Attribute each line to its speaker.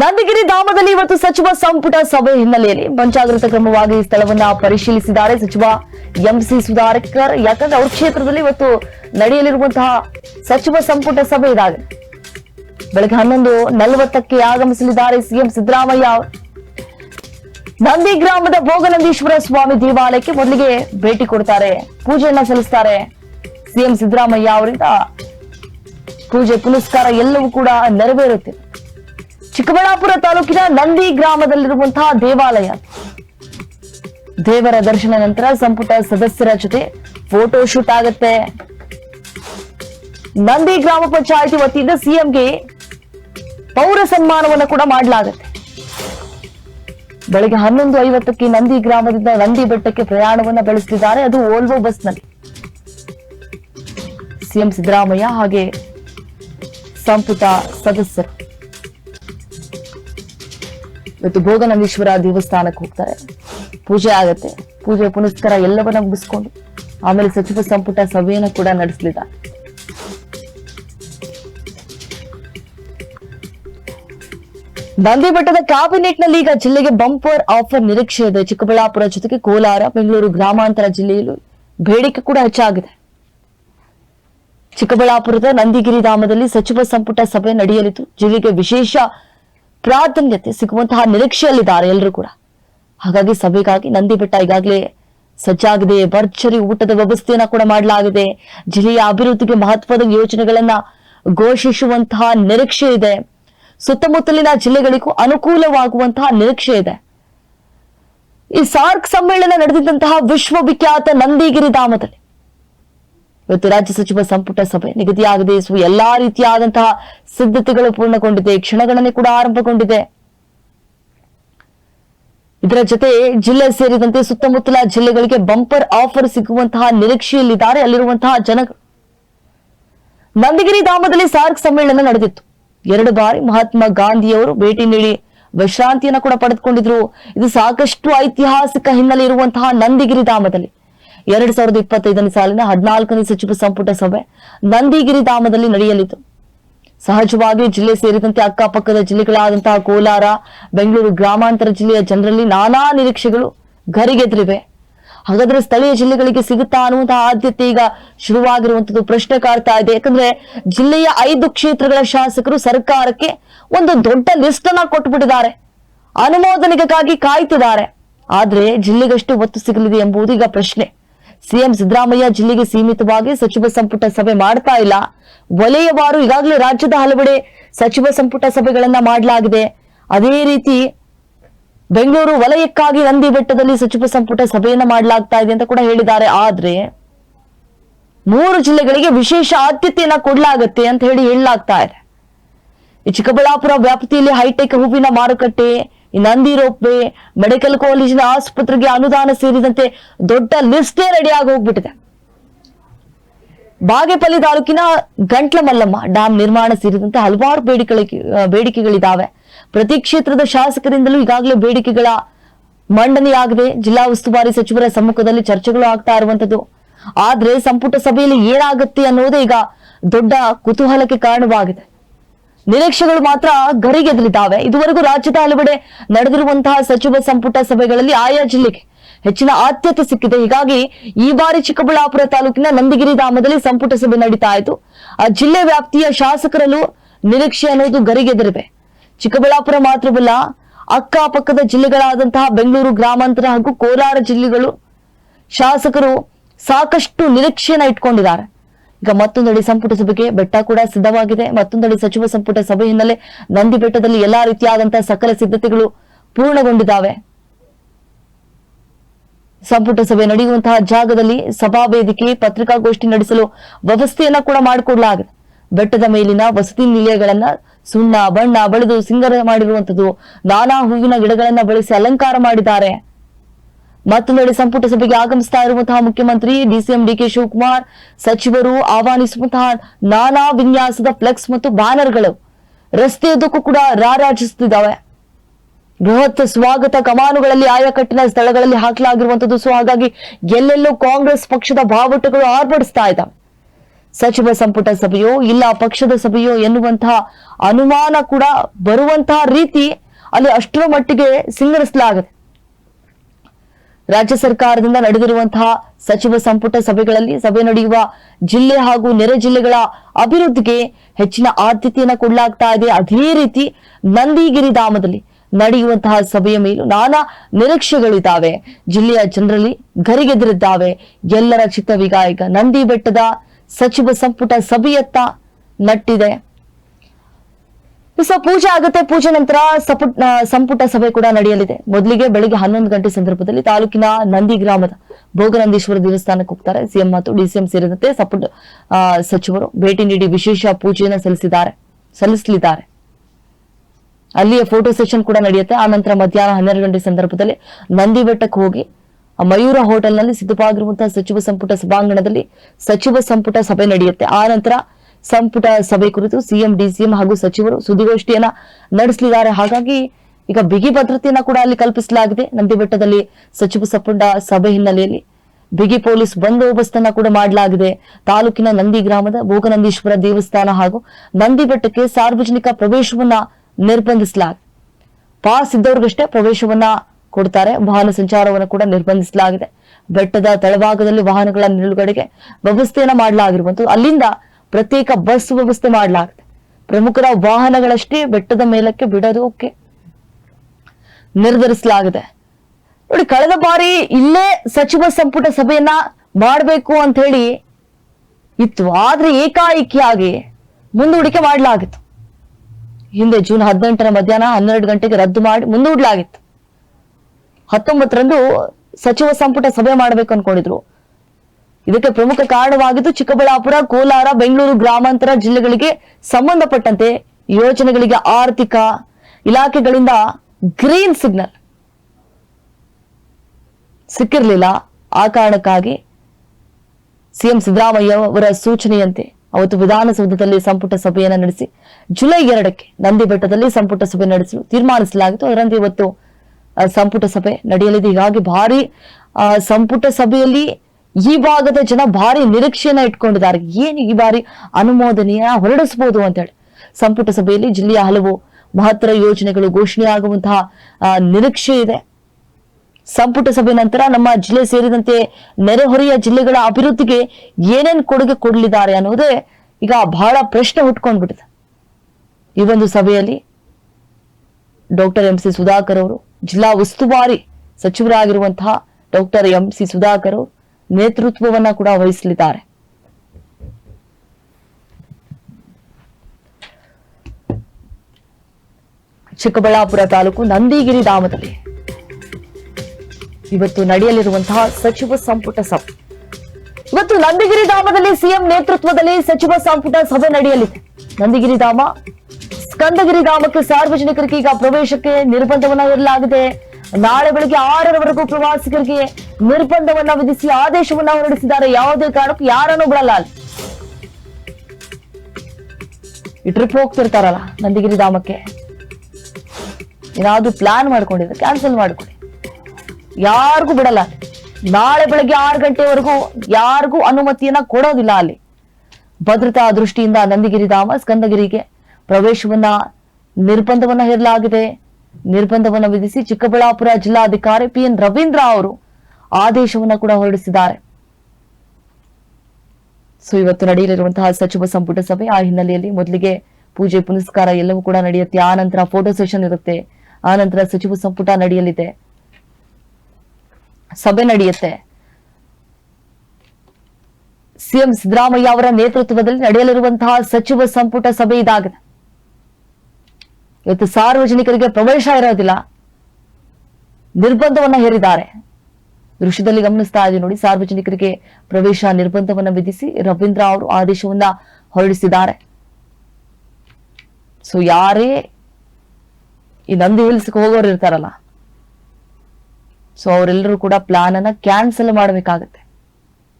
Speaker 1: ನಂದಿಗಿರಿ ಧಾಮದಲ್ಲಿ ಇವತ್ತು ಸಚಿವ ಸಂಪುಟ ಸಭೆ ಹಿನ್ನೆಲೆಯಲ್ಲಿ ಮುಂಜಾಗ್ರತಾ ಕ್ರಮವಾಗಿ ಸ್ಥಳವನ್ನ ಪರಿಶೀಲಿಸಿದ್ದಾರೆ ಸಚಿವ ಎಂಸಿ ಸುಧಾರಕರ್. ಯಾಕಂದ್ರೆ ಅವ್ರ ಕ್ಷೇತ್ರದಲ್ಲಿ ಇವತ್ತು ನಡೆಯಲಿರುವಂತಹ ಸಚಿವ ಸಂಪುಟ ಸಭೆ ಇದಾಗಿದೆ ಬೆಳಗ್ಗೆ ಹನ್ನೊಂದು ನಲವತ್ತಕ್ಕೆ ಆಗಮಿಸಲಿದ್ದಾರೆ ಸಿಎಂ ಸಿದ್ದರಾಮಯ್ಯ. ನಂದಿ ಗ್ರಾಮದ ಭೋಗನಂದೀಶ್ವರ ಸ್ವಾಮಿ ದೇವಾಲಯಕ್ಕೆ ಮೊದಲಿಗೆ ಭೇಟಿ ಕೊಡ್ತಾರೆ, ಪೂಜೆಯನ್ನ ಸಲ್ಲಿಸ್ತಾರೆ ಸಿಎಂ ಸಿದ್ದರಾಮಯ್ಯ ಅವರಿಂದ. ಪೂಜೆ ಪುನಸ್ಕಾರ ಎಲ್ಲವೂ ಕೂಡ ನೆರವೇರುತ್ತೆ. ಚಿಕ್ಕಬಳ್ಳಾಪುರ ತಾಲೂಕಿನ ನಂದಿ ಗ್ರಾಮದಲ್ಲಿರುವಂತಹ ದೇವಾಲಯ. ದೇವರ ದರ್ಶನ ನಂತರ ಸಂಪುಟ ಸದಸ್ಯರ ಜೊತೆ ಫೋಟೋ ಶೂಟ್ ಆಗತ್ತೆ. ನಂದಿ ಗ್ರಾಮ ಪಂಚಾಯಿತಿ ವತಿಯಿಂದ ಸಿಎಂಗೆ ಪೌರ ಸನ್ಮಾನವನ್ನು ಕೂಡ ಮಾಡಲಾಗತ್ತೆ. ಬೆಳಗ್ಗೆ ಹನ್ನೊಂದು ಐವತ್ತಕ್ಕೆ ನಂದಿ ಗ್ರಾಮದಿಂದ ನಂದಿ ಬೆಟ್ಟಕ್ಕೆ ಪ್ರಯಾಣವನ್ನ ಬೆಳೆಸ್ತಿದ್ದಾರೆ. ಅದು ಓಲ್ವೋ ಬಸ್ನಲ್ಲಿ. ಸಿಎಂ ಸಿದ್ದರಾಮಯ್ಯ ಹಾಗೆ ಸಂಪುಟ ಸದಸ್ಯರು. ಇವತ್ತು ಭೋಗನಂದೀಶ್ವರ ದೇವಸ್ಥಾನಕ್ಕೆ ಹೋಗ್ತಾರೆ. ಪೂಜೆ ಆಗತ್ತೆ. ಪೂಜೆ ಪುನಸ್ಕಾರ ಎಲ್ಲವನ್ನ ಮುಗಿಸ್ಕೊಂಡು ಆಮೇಲೆ ಸಚಿವ ಸಂಪುಟ ಸಭೆಯನ್ನು ಕೂಡ ನಡೆಸಲಿದ್ದಾರೆ ನಂದಿ ಬೆಟ್ಟದ ಕ್ಯಾಬಿನೆಟ್ನಲ್ಲಿ ಈಗ ಜಿಲ್ಲೆಗೆ ಬಂಪರ್ ಆಫರ್ ನಿರೀಕ್ಷೆ ಇದೆ. ಚಿಕ್ಕಬಳ್ಳಾಪುರ ಜೊತೆಗೆ ಕೋಲಾರ, ಬೆಂಗಳೂರು ಗ್ರಾಮಾಂತರ ಜಿಲ್ಲೆಯಲ್ಲೂ ಬೇಡಿಕೆ ಕೂಡ ಹೆಚ್ಚಾಗಿದೆ. ಚಿಕ್ಕಬಳ್ಳಾಪುರದ ನಂದಿಗಿರಿ ಧಾಮದಲ್ಲಿ ಸಚಿವ ಸಂಪುಟ ಸಭೆ ನಡೆಯಲಿದ್ದು, ಜಿಲ್ಲೆಗೆ ವಿಶೇಷ ಪ್ರಾಧಾನ್ಯತೆ ಸಿಗುವಂತಹ ನಿರೀಕ್ಷೆಯಲ್ಲಿದ್ದಾರೆ ಎಲ್ಲರೂ ಕೂಡ. ಹಾಗಾಗಿ ಸಭೆಗಾಗಿ, ನಂದಿ ಬೆಟ್ಟ ಈಗಾಗಲೇ ಸಜ್ಜಾಗಿದೆ. ಭರ್ಜರಿ ಊಟದ ವ್ಯವಸ್ಥೆಯನ್ನ ಕೂಡ ಮಾಡಲಾಗಿದೆ. ಜಿಲ್ಲೆಯ ಅಭಿವೃದ್ಧಿಗೆ ಮಹತ್ವದ ಯೋಜನೆಗಳನ್ನ ಘೋಷಿಸುವಂತಹ ನಿರೀಕ್ಷೆ ಇದೆ. ಸುತ್ತಮುತ್ತಲಿನ ಜಿಲ್ಲೆಗಳಿಗೂ ಅನುಕೂಲವಾಗುವಂತಹ ನಿರೀಕ್ಷೆ ಇದೆ. ಈ ಸಾರ್ಕ್ ಸಮ್ಮೇಳನ ನಡೆದಿದ್ದಂತಹ ವಿಶ್ವವಿಖ್ಯಾತ ನಂದಿಗಿರಿ ಧಾಮದಲ್ಲಿ ಇವತ್ತು ರಾಜ್ಯ ಸಚಿವ ಸಂಪುಟ ಸಭೆ ನಿಗದಿಯಾಗದೆ ಸು ಎಲ್ಲಾ ರೀತಿಯಾದಂತಹ ಸಿದ್ಧತೆಗಳು ಪೂರ್ಣಗೊಂಡಿದೆ, ಕ್ಷಣಗಣನೆ ಕೂಡ ಆರಂಭಗೊಂಡಿದೆ. ಇದರ ಜೊತೆ ಜಿಲ್ಲೆ ಸೇರಿದಂತೆ ಸುತ್ತಮುತ್ತಲ ಜಿಲ್ಲೆಗಳಿಗೆ ಬಂಪರ್ ಆಫರ್ ಸಿಗುವಂತಹ ನಿರೀಕ್ಷೆಯಲ್ಲಿದ್ದಾರೆ. ಅಲ್ಲಿರುವಂತಹ ಜನ ನಂದಿಗಿರಿ ಧಾಮದಲ್ಲಿ ಸಾರ್ಕ್ ಸಮ್ಮೇಳನ ನಡೆದಿತ್ತು. ಎರಡು ಬಾರಿ ಮಹಾತ್ಮ ಗಾಂಧಿಯವರು ಭೇಟಿ ನೀಡಿ ವಿಶ್ರಾಂತಿಯನ್ನು ಕೂಡ ಪಡೆದುಕೊಂಡಿದ್ರು. ಇದು ಸಾಕಷ್ಟು ಐತಿಹಾಸಿಕ ಹಿನ್ನೆಲೆ ಇರುವಂತಹ ನಂದಿಗಿರಿ ಧಾಮದಲ್ಲಿ. ಎರಡ್ ಸಾವಿರದ ಇಪ್ಪತ್ತೈದನೇ ಸಾಲಿನ ಹದಿನಾಲ್ಕನೇ ಸಚಿವ ಸಂಪುಟ ಸಭೆ ನಂದಿಗಿರಿ ಧಾಮದಲ್ಲಿ ನಡೆಯಲಿತ್ತು. ಸಹಜವಾಗಿ ಜಿಲ್ಲೆ ಸೇರಿದಂತೆ ಅಕ್ಕಪಕ್ಕದ ಜಿಲ್ಲೆಗಳಾದಂತಹ ಕೋಲಾರ, ಬೆಂಗಳೂರು ಗ್ರಾಮಾಂತರ ಜಿಲ್ಲೆಯ ಜನರಲ್ಲಿ ನಾನಾ ನಿರೀಕ್ಷೆಗಳು ಗರಿಗೆದ್ರಿವೆ. ಹಾಗಾದ್ರೆ ಸ್ಥಳೀಯ ಜಿಲ್ಲೆಗಳಿಗೆ ಸಿಗುತ್ತಾ ಅನ್ನುವಂತಹ ಆದ್ಯತೆ ಈಗ ಶುರುವಾಗಿರುವಂತದ್ದು ಪ್ರಶ್ನೆ ಕಾಡ್ತಾ ಇದೆ. ಯಾಕಂದ್ರೆ ಜಿಲ್ಲೆಯ ಐದು ಕ್ಷೇತ್ರಗಳ ಶಾಸಕರು ಸರ್ಕಾರಕ್ಕೆ ಒಂದು ದೊಡ್ಡ ಲಿಸ್ಟ್ ಅನ್ನ ಕೊಟ್ಬಿಟ್ಟಿದ್ದಾರೆ. ಅನುಮೋದನೆಗಾಗಿ ಕಾಯ್ತಿದ್ದಾರೆ. ಆದ್ರೆ ಜಿಲ್ಲೆಗಷ್ಟು ಒತ್ತು ಸಿಗಲಿದೆ ಎಂಬುದು ಈಗ ಪ್ರಶ್ನೆ. ಸಿಎಂ ಸಿದ್ದರಾಮಯ್ಯ ಜಿಲ್ಲೆಗೆ ಸೀಮಿತವಾಗಿ ಸಚಿವ ಸಂಪುಟ ಸಭೆ ಮಾಡ್ತಾ ಇಲ್ಲ. ವಲಯವಾರು ಈಗಾಗಲೇ ರಾಜ್ಯದ ಹಲವೆಡೆ ಸಚಿವ ಸಂಪುಟ ಸಭೆಗಳನ್ನ ಮಾಡಲಾಗಿದೆ. ಅದೇ ರೀತಿ ಬೆಂಗಳೂರು ವಲಯಕ್ಕಾಗಿ ನಂದಿ ಬೆಟ್ಟದಲ್ಲಿ ಸಚಿವ ಸಂಪುಟ ಸಭೆಯನ್ನ ಮಾಡಲಾಗ್ತಾ ಇದೆ ಅಂತ ಕೂಡ ಹೇಳಿದ್ದಾರೆ. ಆದ್ರೆ ಮೂರು ಜಿಲ್ಲೆಗಳಿಗೆ ವಿಶೇಷ ಆದ್ಯತೆಯನ್ನ ಕೊಡ್ಲಾಗತ್ತೆ ಅಂತ ಹೇಳಿ ಹೇಳಲಾಗ್ತಾ ಇದೆ. ಚಿಕ್ಕಬಳ್ಳಾಪುರ, ವ್ಯಾಪ್ತಿಯಲ್ಲಿ ಹೈಟೆಕ್ ಹೂವಿನ ಮಾರುಕಟ್ಟೆ ನಂದಿ ರೋಪ್ವೇ ಮೆಡಿಕಲ್ ಕಾಲೇಜಿನ ಆಸ್ಪತ್ರೆಗೆ ಅನುದಾನ ಸೇರಿದಂತೆ ದೊಡ್ಡ ಲಿಸ್ಟೇ ಆಗಿ ಹೋಗ್ಬಿಟ್ಟಿದೆ. ಬಾಗೇಪಲ್ಲಿ ತಾಲೂಕಿನ ಗಂಟ್ಲ ಮಲ್ಲಮ್ಮ ಡ್ಯಾಂ ನಿರ್ಮಾಣ ಸೇರಿದಂತೆ ಹಲವಾರು ಬೇಡಿಕೆ ಬೇಡಿಕೆಗಳಿದ್ದಾವೆ ಪ್ರತಿ ಕ್ಷೇತ್ರದ ಶಾಸಕರಿಂದಲೂ ಈಗಾಗಲೇ ಬೇಡಿಕೆಗಳ ಮಂಡನೆಯಾಗಿದೆ. ಜಿಲ್ಲಾ ಉಸ್ತುವಾರಿ ಸಚಿವರ ಸಮ್ಮುಖದಲ್ಲಿ ಚರ್ಚೆಗಳು ಆಗ್ತಾ ಇರುವಂತದ್ದು. ಆದ್ರೆ ಸಂಪುಟ ಸಭೆಯಲ್ಲಿ ಏನಾಗುತ್ತೆ ಅನ್ನೋದೇ ಈಗ ದೊಡ್ಡ ಕುತೂಹಲಕ್ಕೆ ಕಾರಣವಾಗಿದೆ. ನಿರೀಕ್ಷೆಗಳು ಮಾತ್ರ ಗರಿಗೆದಲಿದ್ದಾವೆ. ಇದುವರೆಗೂ ರಾಜ್ಯದ ಹಲವೆಡೆ ನಡೆದಿರುವಂತಹ ಸಚಿವ ಸಂಪುಟ ಸಭೆಗಳಲ್ಲಿ ಆಯಾ ಜಿಲ್ಲೆಗೆ ಹೆಚ್ಚಿನ ಆದ್ಯತೆ ಸಿಕ್ಕಿದೆ. ಹೀಗಾಗಿ ಈ ಬಾರಿ ಚಿಕ್ಕಬಳ್ಳಾಪುರ ತಾಲೂಕಿನ ನಂದಿಗಿರಿ ಧಾಮದಲ್ಲಿ ಸಂಪುಟ ಸಭೆ ನಡೀತಾ ಇತ್ತು. ಆ ಜಿಲ್ಲೆ ವ್ಯಾಪ್ತಿಯ ಶಾಸಕರಲ್ಲೂ ನಿರೀಕ್ಷೆ ಅನ್ನೋದು ಗರಿಗೆದರಿವೆ. ಚಿಕ್ಕಬಳ್ಳಾಪುರ ಮಾತ್ರವಲ್ಲ ಅಕ್ಕಪಕ್ಕದ ಜಿಲ್ಲೆಗಳಾದಂತಹ ಬೆಂಗಳೂರು, ಗ್ರಾಮಾಂತರ ಹಾಗೂ ಕೋಲಾರ ಜಿಲ್ಲೆಗಳು ಶಾಸಕರು ಸಾಕಷ್ಟು ನಿರೀಕ್ಷೆಯನ್ನ ಇಟ್ಕೊಂಡಿದ್ದಾರೆ. ಈಗ ಮತ್ತೊಂದೆಡೆ ಸಂಪುಟ ಸಭೆಗೆ ಬೆಟ್ಟ ಕೂಡ ಸಿದ್ಧವಾಗಿದೆ. ಮತ್ತೊಂದೆಡೆ ಸಚಿವ ಸಂಪುಟ ಸಭೆ ಹಿನ್ನೆಲೆ ನಂದಿ ಬೆಟ್ಟದಲ್ಲಿ ಎಲ್ಲಾ ರೀತಿಯಾದಂತಹ ಸಕಲ ಸಿದ್ಧತೆಗಳು ಪೂರ್ಣಗೊಂಡಿದ್ದಾವೆ. ಸಂಪುಟ ಸಭೆ ನಡೆಯುವಂತಹ ಜಾಗದಲ್ಲಿ ಸಭಾ ವೇದಿಕೆ, ಪತ್ರಿಕಾಗೋಷ್ಠಿ ನಡೆಸಲು ವ್ಯವಸ್ಥೆಯನ್ನ ಕೂಡ ಮಾಡಿಕೊಡಲಾಗಿದೆ. ಬೆಟ್ಟದ ಮೇಲಿನ ವಸತಿ ನಿಲಯಗಳನ್ನ ಸುಣ್ಣ, ಬಣ್ಣ, ಬಳಿದು ಸಿಂಗರ ಮಾಡಿರುವಂತದ್ದು ನಾನಾ ಹೂವಿನ ಗಿಡಗಳನ್ನ ಬಳಸಿ ಅಲಂಕಾರ ಮಾಡಿದ್ದಾರೆ. ಮತ್ತೊಂದೆಡೆ ಸಂಪುಟ ಸಭೆಗೆ ಆಗಮಿಸ್ತಾ ಇರುವಂತಹ ಮುಖ್ಯಮಂತ್ರಿ ಡಿಸಿಎಂ ಡಿಕೆ ಶಿವಕುಮಾರ್, ಸಚಿವರು ಆಹ್ವಾನಿಸುವಂತಹ ನಾನಾ ವಿನ್ಯಾಸದ ಫ್ಲೆಕ್ಸ್ ಮತ್ತು ಬ್ಯಾನರ್ಗಳು ರಸ್ತೆಯುದ್ದಕ್ಕೂ ಕೂಡ ರಾರಾಜಿಸುತ್ತಿದ್ದಾವೆ. ಬೃಹತ್ ಸ್ವಾಗತ ಕಮಾನುಗಳಲ್ಲಿ ಆಯಕಟ್ಟಿನ ಸ್ಥಳಗಳಲ್ಲಿ ಹಾಕಲಾಗಿರುವಂತದ್ದು ಸೊ, ಹಾಗಾಗಿ ಎಲ್ಲೆಲ್ಲೂ ಕಾಂಗ್ರೆಸ್ ಪಕ್ಷದ ಬಾವುಟಗಳು ಆರ್ಭಡಿಸ್ತಾ ಇದ್ದಾವೆ ಸಚಿವ ಸಂಪುಟ ಸಭೆಯೋ ಇಲ್ಲ ಪಕ್ಷದ ಸಭೆಯೋ ಎನ್ನುವಂತಹ ಅನುಮಾನ ಕೂಡ ಬರುವಂತಹ ರೀತಿ ಅಲ್ಲಿ ಅಷ್ಟರ ಮಟ್ಟಿಗೆ ಸಿಂಗರಿಸಲಾಗಿದೆ. ರಾಜ್ಯ ಸರ್ಕಾರದಿಂದ ನಡೆದಿರುವಂತಹ ಸಚಿವ ಸಂಪುಟ ಸಭೆಗಳಲ್ಲಿ ಸಭೆ ನಡೆಯುವ ಜಿಲ್ಲೆ ಹಾಗೂ ನೆರೆ ಜಿಲ್ಲೆಗಳ ಅಭಿವೃದ್ಧಿಗೆ ಹೆಚ್ಚಿನ ಆದ್ಯತೆಯನ್ನು ಕೊಡಲಾಗ್ತಾ ಇದೆ. ಅದೇ ರೀತಿ ನಂದಿಗಿರಿ ಧಾಮದಲ್ಲಿ ನಡೆಯುವಂತಹ ಸಭೆಯ ಮೇಲೂ ನಾನಾ ನಿರೀಕ್ಷೆಗಳಿದ್ದಾವೆ. ಜಿಲ್ಲೆಯ ಜನರಲ್ಲಿ ಗರಿಗೆದರಿದ್ದಾವೆ. ಎಲ್ಲರ ಚಿತ್ತವೀಗ ಈಗ ನಂದಿ ಬೆಟ್ಟದ ಸಚಿವ ಸಂಪುಟ ಸಭೆಯತ್ತ ನಟ್ಟಿದೆ. ಸೊ ಪೂಜೆ ಆಗುತ್ತೆ. ಪೂಜೆ ನಂತರ ಸಪುಟ್ ಸಂಪುಟ ಸಭೆ ಕೂಡ ನಡೆಯಲಿದೆ. ಮೊದಲಿಗೆ ಬೆಳಿಗ್ಗೆ ಹನ್ನೊಂದು ಗಂಟೆ ಸಂದರ್ಭದಲ್ಲಿ ತಾಲೂಕಿನ ನಂದಿ ಗ್ರಾಮದ ಭೋಗನಂದೀಶ್ವರ ದೇವಸ್ಥಾನಕ್ಕೆ ಹೋಗ್ತಾರೆ. ಸಿಎಂ ಮತ್ತು ಡಿಸಿಎಂ ಸೇರಿದಂತೆ ಸಪುಟ್ ಸಚಿವರು ಭೇಟಿ ನೀಡಿ ವಿಶೇಷ ಪೂಜೆಯನ್ನು ಸಲ್ಲಿಸಿದ್ದಾರೆ. ಸಲ್ಲಿಸಲಿದ್ದಾರೆ. ಅಲ್ಲಿಯ ಫೋಟೋ ಸೆಷನ್ ಕೂಡ ನಡೆಯುತ್ತೆ. ಆ ನಂತರ ಮಧ್ಯಾಹ್ನ ಹನ್ನೆರಡು ಗಂಟೆ ಸಂದರ್ಭದಲ್ಲಿ ನಂದಿ ಬೆಟ್ಟಕ್ಕೆ ಹೋಗಿ ಮಯೂರ ಹೋಟೆಲ್ನಲ್ಲಿ ಸಿದ್ಧವಾಗಿರುವಂತಹ ಸಚಿವ ಸಂಪುಟ ಸಭಾಂಗಣದಲ್ಲಿ ಸಚಿವ ಸಂಪುಟ ಸಭೆ ನಡೆಯುತ್ತೆ. ಆ ನಂತರ ಸಂಪುಟ ಸಭೆ ಕುರಿತು ಸಿಎಂ, ಡಿಸಿಎಂ ಹಾಗೂ ಸಚಿವರು ಸುದ್ದಿಗೋಷ್ಠಿಯನ್ನ ನಡೆಸಲಿದ್ದಾರೆ. ಹಾಗಾಗಿ ಈಗ ಬಿಗಿ ಭದ್ರತೆಯನ್ನ ಕೂಡ ಅಲ್ಲಿ ಕಲ್ಪಿಸಲಾಗಿದೆ. ನಂದಿ ಬೆಟ್ಟದಲ್ಲಿ ಸಚಿವ ಸಂಪುಟ ಸಭೆ ಹಿನ್ನೆಲೆಯಲ್ಲಿ ಬಿಗಿ ಪೊಲೀಸ್ ಬಂದೋಬಸ್ತನ್ನ ಕೂಡ ಮಾಡಲಾಗಿದೆ. ತಾಲೂಕಿನ ನಂದಿ ಗ್ರಾಮದ ಭೋಗನಂದೀಶ್ವರ ದೇವಸ್ಥಾನ ಹಾಗೂ ನಂದಿ ಬೆಟ್ಟಕ್ಕೆ ಸಾರ್ವಜನಿಕ ಪ್ರವೇಶವನ್ನ ನಿರ್ಬಂಧಿಸಲಾಗಿದೆ. ಪಾಸ್ ಇದ್ದವ್ರಿಗಷ್ಟೇ ಪ್ರವೇಶವನ್ನ ಕೊಡ್ತಾರೆ. ವಾಹನ ಸಂಚಾರವನ್ನು ಕೂಡ ನಿರ್ಬಂಧಿಸಲಾಗಿದೆ. ಬೆಟ್ಟದ ತಳಭಾಗದಲ್ಲಿ ವಾಹನಗಳ ನಿಲುಗಡೆಗೆ ವ್ಯವಸ್ಥೆಯನ್ನ ಮಾಡಲಾಗಿರುವಂತ ಅಲ್ಲಿಂದ ಪ್ರತ್ಯೇಕ ಬಸ್ ವ್ಯವಸ್ಥೆ ಮಾಡಲಾಗಿದೆ ಪ್ರಮುಖರ ವಾಹನಗಳಷ್ಟೇ ಬೆಟ್ಟದ ಮೇಲಕ್ಕೆ ಬಿಡೋದಕ್ಕೆ ನಿರ್ಧರಿಸಲಾಗಿದೆ. ನೋಡಿ, ಕಳೆದ ಬಾರಿ ಇಲ್ಲೇ ಸಚಿವ ಸಂಪುಟ ಸಭೆಯನ್ನ ಮಾಡಬೇಕು ಅಂತ ಹೇಳಿ ಇತ್ತು. ಆದ್ರೆ ಏಕಾಏಕಿಯಾಗಿ ಮುಂದೂಡಿಕೆ ಮಾಡಲಾಗಿತ್ತು. ಹಿಂದೆ ಜೂನ್ ಹದಿನೆಂಟರ ಮಧ್ಯಾಹ್ನ ಹನ್ನೆರಡು ಗಂಟೆಗೆ ರದ್ದು ಮಾಡಿ ಮುಂದೂಡಲಾಗಿತ್ತು. ಹತ್ತೊಂಬತ್ತರಂದು ಸಚಿವ ಸಂಪುಟ ಸಭೆ ಮಾಡಬೇಕು ಅನ್ಕೊಂಡಿದ್ರು. ಇದಕ್ಕೆ ಪ್ರಮುಖ ಕಾರಣವಾಗಿದ್ದು ಚಿಕ್ಕಬಳ್ಳಾಪುರ, ಕೋಲಾರ, ಬೆಂಗಳೂರು ಗ್ರಾಮಾಂತರ ಜಿಲ್ಲೆಗಳಿಗೆ ಸಂಬಂಧಪಟ್ಟಂತೆ ಯೋಜನೆಗಳಿಗೆ ಆರ್ಥಿಕ ಇಲಾಖೆಗಳಿಂದ ಗ್ರೀನ್ ಸಿಗ್ನಲ್ ಸಿಕ್ಕಿರಲಿಲ್ಲ. ಆ ಕಾರಣಕ್ಕಾಗಿ ಸಿಎಂ ಸಿದ್ದರಾಮಯ್ಯ ಅವರ ಸೂಚನೆಯಂತೆ ಅವತ್ತು ವಿಧಾನಸೌಧದಲ್ಲಿ ಸಂಪುಟ ಸಭೆಯನ್ನು ನಡೆಸಿ, ಜುಲೈ ಎರಡಕ್ಕೆ ನಂದಿ ಬೆಟ್ಟದಲ್ಲಿ ಸಂಪುಟ ಸಭೆ ನಡೆಸಲು ತೀರ್ಮಾನಿಸಲಾಗಿತ್ತು. ಅದರಂತೆ ಇವತ್ತು ಸಂಪುಟ ಸಭೆ ನಡೆಯಲಿದೆ. ಹೀಗಾಗಿ ಭಾರಿ ಸಂಪುಟ ಸಭೆಯಲ್ಲಿ ಈ ಭಾಗದ ಜನ ಭಾರಿ ನಿರೀಕ್ಷೆಯನ್ನ ಇಟ್ಕೊಂಡಿದ್ದಾರೆ. ಏನು ಈ ಬಾರಿ ಅನುಮೋದನೆಯ ಹೊರಡಿಸಬಹುದು ಅಂತ ಹೇಳಿ ಸಂಪುಟ ಸಭೆಯಲ್ಲಿ ಜಿಲ್ಲೆಯ ಹಲವು ಮಹತ್ತರ ಯೋಜನೆಗಳು ಘೋಷಣೆಯಾಗುವಂತಹ ನಿರೀಕ್ಷೆ ಇದೆ. ಸಂಪುಟ ಸಭೆ ನಂತರ ನಮ್ಮ ಜಿಲ್ಲೆ ಸೇರಿದಂತೆ ನೆರೆಹೊರೆಯ ಜಿಲ್ಲೆಗಳ ಅಭಿವೃದ್ಧಿಗೆ ಏನೇನ್ ಕೊಡುಗೆ ಕೊಡಲಿದ್ದಾರೆ ಅನ್ನೋದೇ ಈಗ ಬಹಳ ಪ್ರಶ್ನೆ ಹುಟ್ಕೊಂಡ್ಬಿಟ್ಟಿದೆ. ಈ ಒಂದು ಸಭೆಯಲ್ಲಿ ಡಾಕ್ಟರ್ ಎಂ ಸಿ ಸುಧಾಕರ್ ಅವರು, ಜಿಲ್ಲಾ ಉಸ್ತುವಾರಿ ಸಚಿವರಾಗಿರುವಂತಹ ಡಾಕ್ಟರ್ ಎಂ ಸಿ ಸುಧಾಕರ್ ಅವರು ನೇತೃತ್ವವನ್ನ ಕೂಡ ವಹಿಸಲಿದ್ದಾರೆ. ಚಿಕ್ಕಬಳ್ಳಾಪುರ ತಾಲೂಕು ನಂದಿಗಿರಿ ಧಾಮದಲ್ಲಿ ಇವತ್ತು ನಡೆಯಲಿರುವಂತಹ ಸಚಿವ ಸಂಪುಟ ಸಭೆ. ಇವತ್ತು ನಂದಿಗಿರಿ ಧಾಮದಲ್ಲಿ ಸಿಎಂ ನೇತೃತ್ವದಲ್ಲಿ ಸಚಿವ ಸಂಪುಟ ಸಭೆ ನಡೆಯಲಿದೆ. ನಂದಿಗಿರಿ ಧಾಮ, ಸ್ಕಂದಗಿರಿ ಧಾಮಕ್ಕೆ ಸಾರ್ವಜನಿಕರಿಗೆ ಈಗ ಪ್ರವೇಶಕ್ಕೆ ನಿರ್ಬಂಧವನ್ನ ಇರಲಾಗಿದೆ ನಾಳೆ ಬೆಳಿಗ್ಗೆ ಆರರವರೆಗೂ ಪ್ರವಾಸಿಗರಿಗೆ ನಿರ್ಬಂಧವನ್ನ ವಿಧಿಸಿ ಆದೇಶವನ್ನ ಹೊರಡಿಸಿದ್ದಾರೆ. ಯಾವುದೇ ಕಾರಣಕ್ಕೂ ಯಾರನ್ನು ಬಿಡಲ್ಲ ಅಲ್ಲಿ. ಈ ಟ್ರಿಪ್ ಹೋಗ್ತಿರ್ತಾರಲ್ಲ, ನಂದಿಗಿರಿ ಧಾಮಕ್ಕೆ. ಏನಾದ್ರು ಪ್ಲಾನ್ ಮಾಡ್ಕೊಂಡಿದ್ರೆ ಕ್ಯಾನ್ಸಲ್ ಮಾಡ್ಕೊಳ್ಳಿ ಯಾರಿಗೂ ಬಿಡಲ್ಲ ನಾಳೆ ಬೆಳಗ್ಗೆ ಆರು ಗಂಟೆವರೆಗೂ ಯಾರಿಗೂ ಅನುಮತಿಯನ್ನ ಕೊಡೋದಿಲ್ಲ ಅಲ್ಲಿ. ಭದ್ರತಾ ದೃಷ್ಟಿಯಿಂದ ನಂದಿಗಿರಿ ಧಾಮ ಸ್ಕಂದಗಿರಿಗೆ ಪ್ರವೇಶವನ್ನ ನಿರ್ಬಂಧವನ್ನ ಹೇರಲಾಗಿದೆ. ನಿರ್ಬಂಧವನ್ನ ವಿಧಿಸಿ ಚಿಕ್ಕಬಳ್ಳಾಪುರ ಜಿಲ್ಲಾಧಿಕಾರಿ ಪಿ ಎನ್ ರವೀಂದ್ರ ಅವರು ಆದೇಶವನ್ನ ಕೂಡ ಹೊರಡಿಸಿದ್ದಾರೆ. ಸೊ ಇವತ್ತು ನಡೆಯಲಿರುವಂತಹ ಸಚಿವ ಸಂಪುಟ ಸಭೆ ಆ ಹಿನ್ನೆಲೆಯಲ್ಲಿ ಮೊದಲಿಗೆ ಪೂಜೆ ಪುನಸ್ಕಾರ ಎಲ್ಲವೂ ಕೂಡ ನಡೆಯುತ್ತೆ. ಆ ನಂತರ ಫೋಟೋ ಸೆಷನ್ ಇರುತ್ತೆ. ಆ ನಂತರ ಸಚಿವ ಸಂಪುಟ ನಡೆಯಲಿದೆ. ಸಭೆ ನಡೆಯುತ್ತೆ. ಸಿಎಂ ಸಿದ್ದರಾಮಯ್ಯ ಅವರ ನೇತೃತ್ವದಲ್ಲಿ ನಡೆಯಲಿರುವಂತಹ ಸಚಿವ ಸಂಪುಟ ಸಭೆ ಇದಾಗಿದೆ. ಇವತ್ತು ಸಾರ್ವಜನಿಕರಿಗೆ ಪ್ರವೇಶ ಇರೋದಿಲ್ಲ. ನಿರ್ಬಂಧವನ್ನ ಹೇರಿದ್ದಾರೆ. ದೃಶ್ಯದಲ್ಲಿ ಗಮನಿಸ್ತಾ ಇದೆ ನೋಡಿ, ಸಾರ್ವಜನಿಕರಿಗೆ ಪ್ರವೇಶ ನಿರ್ಬಂಧವನ್ನು ವಿಧಿಸಿ ರವೀಂದ್ರ ಅವರು ಆದೇಶವನ್ನ ಹೊರಡಿಸಿದ್ದಾರೆ. ಸೊ ಯಾರೇ ಈ ನಂದಿ ಹಿಲ್ಸ್ಗೆ ಹೋಗೋರು ಇರ್ತಾರಲ್ಲ ಸೊ ಅವರೆಲ್ಲರೂ ಕೂಡ ಪ್ಲಾನ್ ಅನ್ನ ಕ್ಯಾನ್ಸಲ್ ಮಾಡಬೇಕಾಗತ್ತೆ.